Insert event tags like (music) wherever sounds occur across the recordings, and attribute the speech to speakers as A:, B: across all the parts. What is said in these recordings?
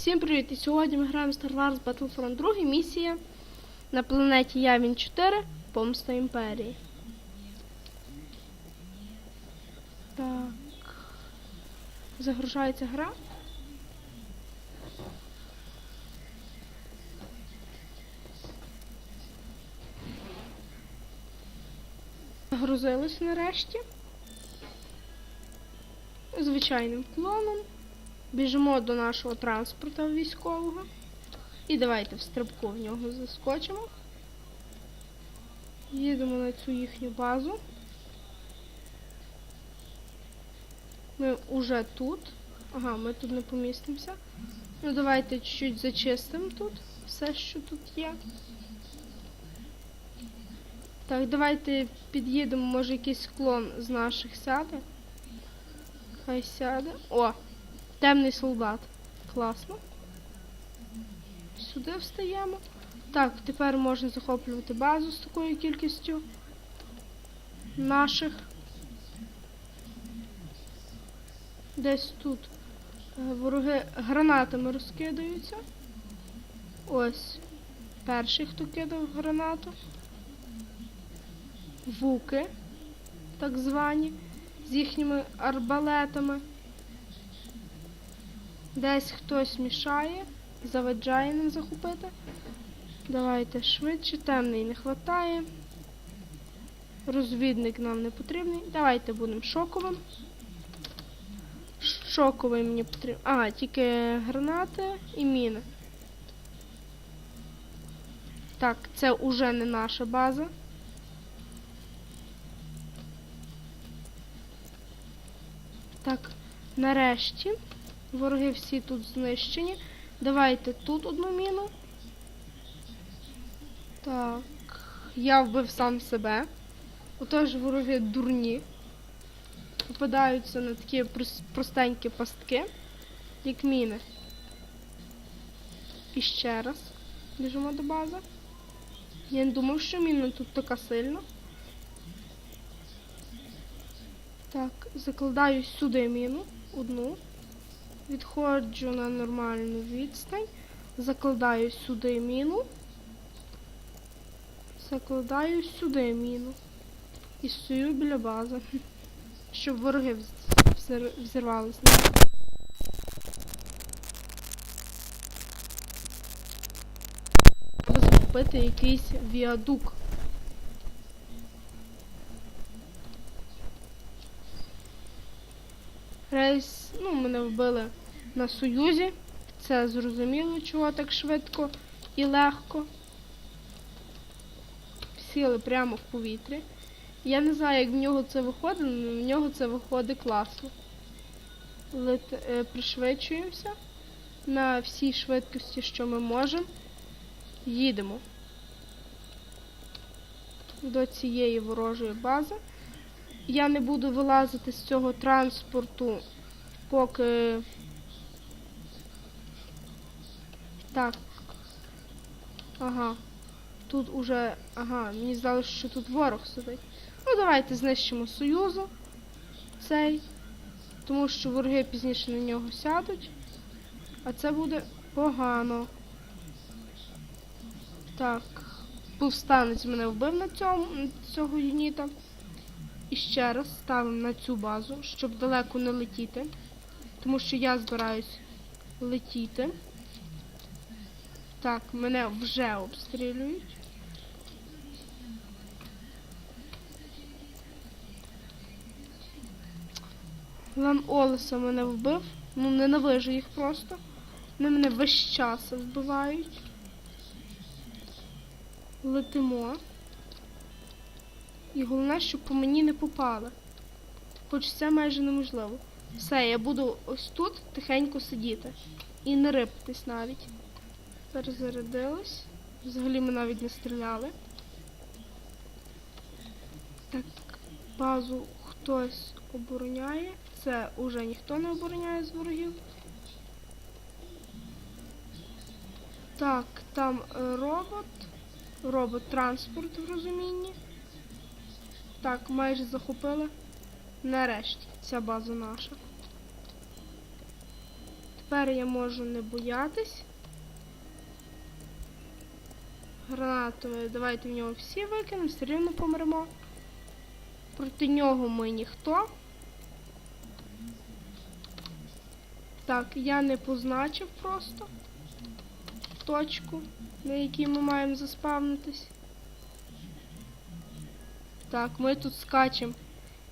A: Всім привіт! І сьогодні ми граємо Star Wars Battlefront 2 місія на планеті Явін 4 Помста Імперії. Так. Загружається гра. Загрузилось нарешті. Звичайним клоном. Біжимо до нашого транспорта військового. І давайте в стрибку в нього заскочимо. Їдемо на цю їхню базу. Ми вже тут. Ага, ми тут не помістимося. Ну давайте чуть-чуть зачистимо тут все, що тут є. Так, давайте під'їдемо, може якийсь клон з наших сяде. Хай сяде. О! Темний солдат. Класно. Сюди встаємо. Так, тепер можна захоплювати базу з такою кількістю наших. Десь тут е, вороги гранатами розкидаються. Ось перший, хто кидав гранату. Вуки, так звані, з їхніми арбалетами. Десь хтось мішає, заваджає нам захопити. Давайте швидше, темний не вистачає. Розвідник нам не потрібний. Давайте будемо шоковим. Шоковий мені потрібен. Ага, тільки гранати і міни. Так, це уже не наша база. Так, нарешті. Вороги всі тут знищені. Давайте тут одну міну. Так. Я вбив сам себе. Отож вороги дурні. Попадаються на такі простенькі пастки, як міни. І ще раз біжимо до бази. Я не думав, що міна тут така сильна. Так, закладаю сюди міну. Одну. Відходжу на нормальну відстань. Закладаю сюди міну. Закладаю сюди міну. І стою біля бази. (laughs) Щоб вороги вз- взір- взірвались. Треба захопити якийсь віадук. Рейс, ну, мене вбили на Союзі. Це зрозуміло, чого так швидко і легко. Сіли прямо в повітрі. Я не знаю, як в нього це виходить, але в нього це виходить класно. Лет, е, пришвидшуємося на всій швидкості, що ми можемо. Їдемо до цієї ворожої бази. Я не буду вилазити з цього транспорту, поки. Так. Ага. Тут уже. Ага, мені здалося, що тут ворог сидить. Ну, давайте знищимо Союзу цей. Тому що вороги пізніше на нього сядуть. А це буде погано. Так. Повстанець мене вбив на цьому цього юніта. І ще раз ставимо на цю базу, щоб далеко не летіти. Тому що я збираюсь летіти. Так, мене вже обстрілюють. Лан Олеса мене вбив. Ну, ненавижу їх просто. Вони мене весь час вбивають. Летимо. І головне, щоб по мені не попали. Хоч це майже неможливо. Все, я буду ось тут тихенько сидіти. І не рипатись навіть. Перезарядилась. Взагалі ми навіть не стріляли. Так, базу хтось обороняє. Це уже ніхто не обороняє з ворогів. Так, там е, робот. Робот-транспорт в розумінні. Так, майже захопили. Нарешті, ця база наша. Тепер я можу не боятись. Гранатами давайте в нього всі викинемо, все рівно помремо. Проти нього ми ніхто. Так, я не позначив просто точку, на якій ми маємо заспавнитись. Так, ми тут скачемо,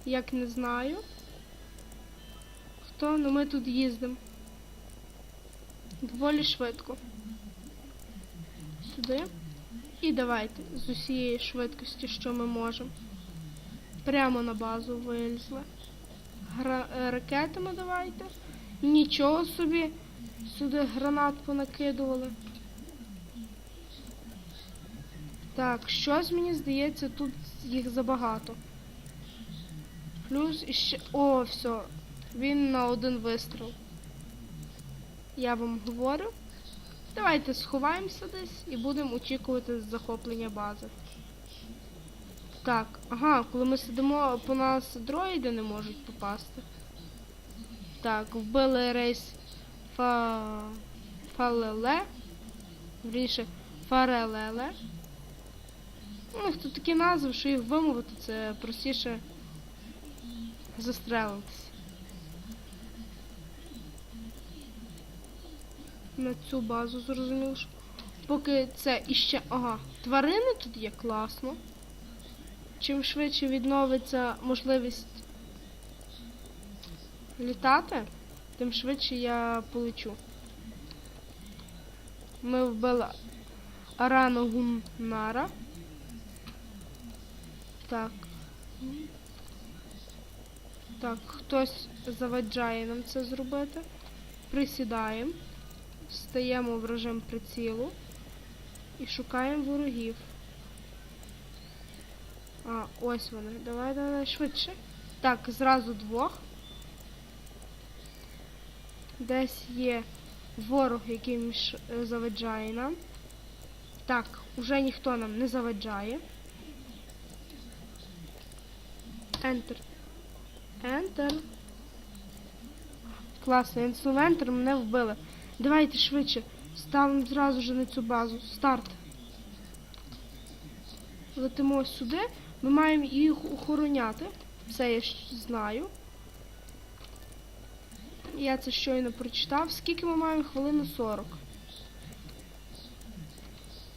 A: як не знаю. Хто, ну ми тут їздимо. Доволі швидко. Сюди. І давайте з усієї швидкості, що ми можемо. Прямо на базу вилізли. Гра... е, Ракетами давайте. Нічого собі. Сюди гранат понакидували. Так, щось мені здається, тут їх забагато. Плюс іще. О, все. Він на один вистріл. Я вам говорю. Давайте сховаємося десь і будемо очікувати захоплення бази. Так, ага, коли ми сидимо, по нас дроїди не можуть попасти. Так, вбили рейс Фа... Фалеле. Вірніше, Фарелеле. У них тут такі назви, що їх вимовити, це простіше застрелитися. На цю базу зрозуміло, поки це іще. Ага, тварини тут є класно. Чим швидше відновиться можливість літати, тим швидше я полечу. Ми вбили Арану Гуннара. Так. Так, хтось заваджає нам це зробити. Присідаємо, стаємо в режим прицілу і шукаємо ворогів. А, ось вони. Давай, давай, швидше. Так, зразу двох. Десь є ворог, який е, заваджає нам. Так, уже ніхто нам не заваджає. Enter. Enter. Класно, я мене вбили. Давайте швидше. Ставимо зразу ж на цю базу. Старт. Летимо сюди. Ми маємо їх охороняти. Це я знаю. Я це щойно прочитав. Скільки ми маємо? Хвилину 40.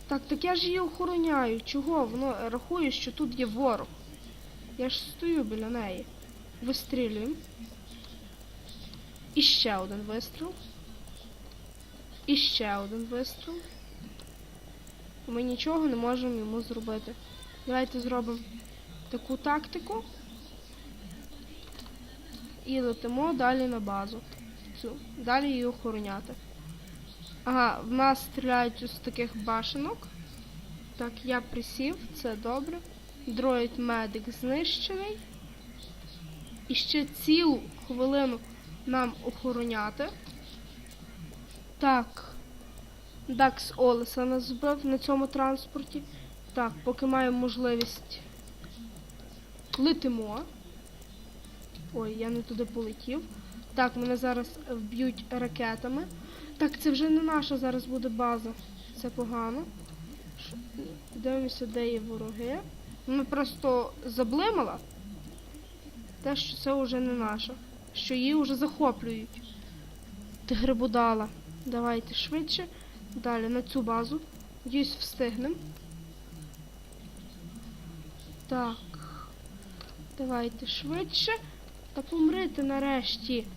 A: Так, так я ж її охороняю. Чого? Воно рахує, що тут є ворог. Я ж стою біля неї. Вистрілюємо. І ще один вистріл. І ще один вистріл. Ми нічого не можемо йому зробити. Давайте зробимо таку тактику. І летимо далі на базу. Цю. Далі її охороняти. Ага, в нас стріляють з таких башенок. Так, я присів, це добре. Дроїд медик знищений. І ще цілу хвилину нам охороняти. Так. Дакс Олеса нас збив на цьому транспорті. Так, поки маємо можливість летимо. Ой, я не туди полетів. Так, мене зараз вб'ють ракетами. Так, це вже не наша зараз буде база. Це погано. Дивимося, де є вороги. Вона просто заблимала. Те, що це вже не наша. Що її вже захоплюють. Тигрибудала. Давайте швидше. Далі на цю базу. Надіюсь, встигнемо. Так. Давайте швидше. Та помрити нарешті.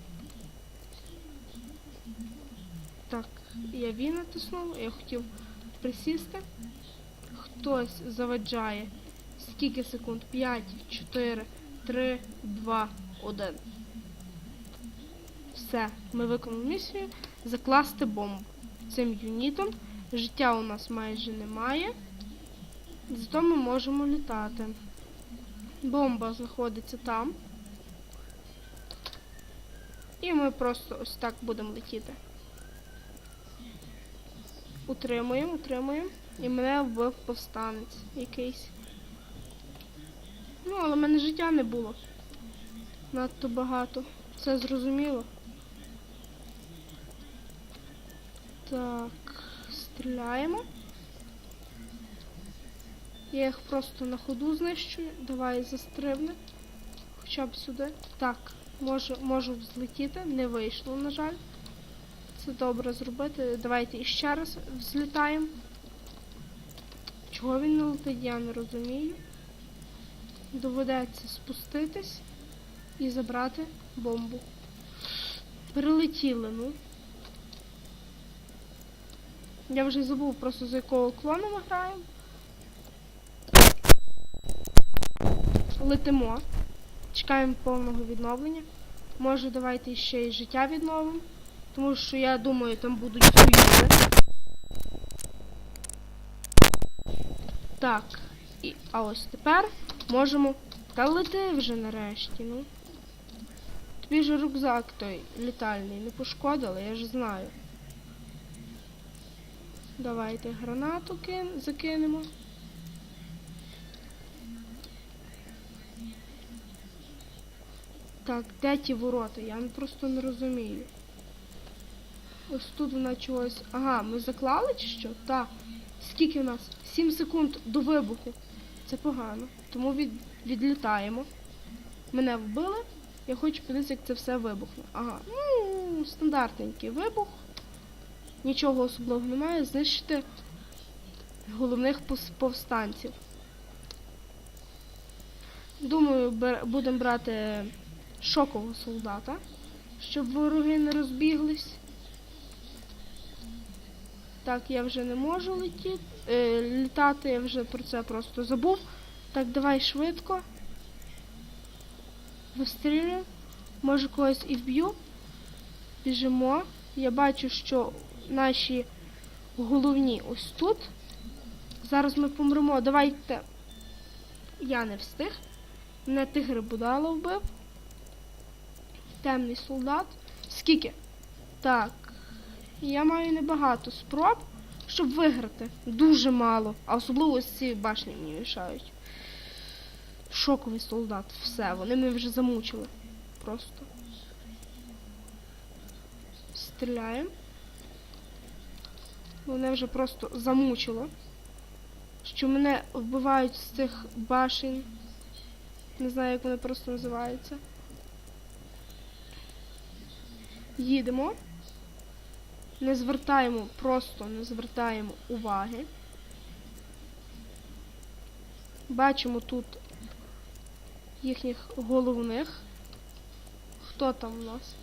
A: Так, я він натиснув, я хотів присісти. Хтось заваджає. Скільки секунд? 5, 4, 3, 2, 1. Все, ми виконали місію. Закласти бомбу. Цим юнітом. Життя у нас майже немає. Зато ми можемо літати. Бомба знаходиться там. І ми просто ось так будемо летіти. Утримуємо, утримуємо. І мене вбив повстанець якийсь. Ну, але в мене життя не було. Надто багато. Це зрозуміло. Так, стріляємо. Я їх просто на ходу знищую. Давай застрибни. Хоча б сюди. Так, можу, можу взлетіти. Не вийшло, на жаль. Це добре зробити. Давайте іще раз взлітаємо. Чого він не летить, я не розумію. Доведеться спуститись і забрати бомбу. Прилетіли, ну. Я вже забув просто за якого клону ми граємо. Летимо. Чекаємо повного відновлення. Може давайте ще й життя відновимо. Тому що я думаю, там будуть союзи. Так. І, а ось тепер можемо. Та лети вже нарешті, ну. Тобі ж рюкзак той літальний не пошкодили, я ж знаю. Давайте гранату кин... закинемо. Так, де ті ворота? Я просто не розумію. Ось тут вона чогось. Ага, ми заклали чи що? Так. Скільки в нас? 7 секунд до вибуху. Це погано. Тому від... відлітаємо. Мене вбили. Я хочу подивитися, як це все вибухне. Ага. Ну, стандартненький вибух. Нічого особливого немає. Знищити головних повстанців. Думаю, будемо брати шокового солдата, щоб вороги не розбіглись. Так, я вже не можу летіти. Е, літати, я вже про це просто забув. Так, давай швидко. Вистрілюємо. Може когось і вб'ю. Біжимо. Я бачу, що наші головні ось тут. Зараз ми помремо. Давайте. Я не встиг. Мене тигр Будало вбив. Темний солдат. Скільки? Так. Я маю небагато спроб, щоб виграти. Дуже мало. А особливо ось ці башні мені мішають. Шоковий солдат. Все, вони мене вже замучили. Просто. Стріляємо. Мене вже просто замучило. Що мене вбивають з цих башень. Не знаю, як вони просто називаються. Їдемо. Не звертаємо, просто не звертаємо уваги. Бачимо тут їхніх головних. Хто там у нас?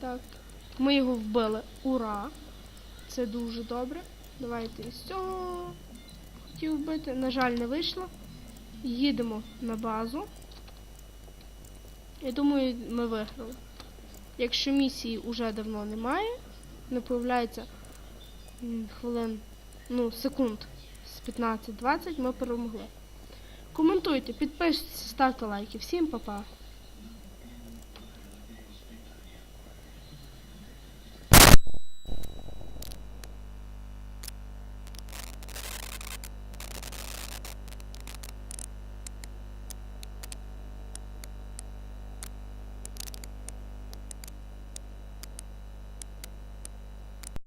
A: Так. Ми його вбили. Ура! Це дуже добре. Давайте із цього хотів вбити. На жаль, не вийшло. Їдемо на базу. Я думаю, ми виграли. Якщо місії вже давно немає, не появляється хвилин, ну, секунд з 15-20, ми перемогли. Коментуйте, підписуйтесь, ставте лайки. Всім па-па!